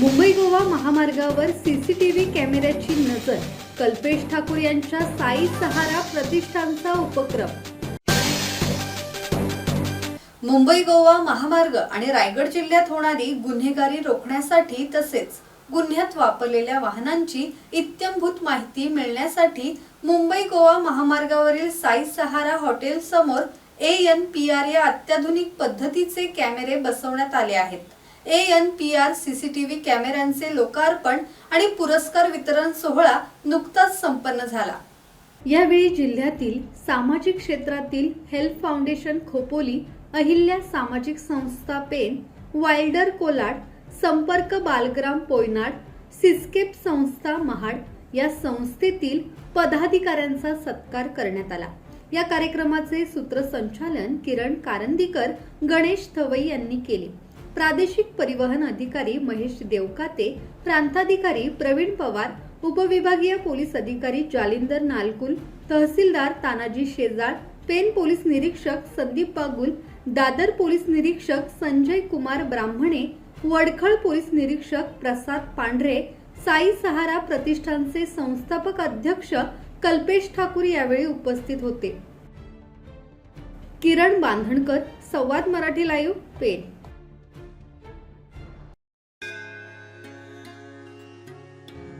मुंबई गोवा महामार्गावर सीसीटीव्ही कॅमेऱ्याची नजर. कल्पेश ठाकूर यांच्या साई सहारा प्रतिष्ठानचा उपक्रम. मुंबई गोवा महामार्ग आणि रायगड जिल्ह्यात होणारी गुन्हेगारी रोखण्यासाठी तसेच गुन्ह्यात वापरलेल्या वाहनांची इत्यंभूत माहिती मिळण्यासाठी मुंबई गोवा महामार्गावरील साई सहारा हॉटेल समोर ए एन पी आर या अत्याधुनिक पद्धतीचे कॅमेरे बसवण्यात आले आहेत. A N P R C C T V कॅमेऱ्यांचे लोकार्पण आणि पुरस्कार वितरण सोहळा नुकताच संपन्न झाला. यावेळी जिल्ह्यातील सामाजिक क्षेत्रातील हेल्प फाउंडेशन खोपोली अहिल्या सामाजिक संस्था पेन वाइल्डर कोलाड संपर्क बालग्राम पोयनाड सिस्केप संस्था महाड या संस्थेतील पदाधिकाऱ्यांचा सत्कार करण्यात आला. या कार्यक्रमाचे सूत्रसंचालन किरण कारंदीकर गणेश थवई यांनी केले. प्रादेशिक परिवहन अधिकारी महेश देवकाते प्रांताधिकारी प्रवीण पवार उपविभागीय पोलीस अधिकारी जालिंदर नालकुल तहसीलदार तानाजी शेजाळ पेन पोलीस निरीक्षक संदीप बागुल दादर पोलीस निरीक्षक संजय कुमार ब्राह्मणे वडखळ पोलीस निरीक्षक प्रसाद पांढरे साई सहारा प्रतिष्ठानचे संस्थापक अध्यक्ष कल्पेश ठाकूर यावेळी उपस्थित होते. Kiran Bandhankar Samvad Marathi live pen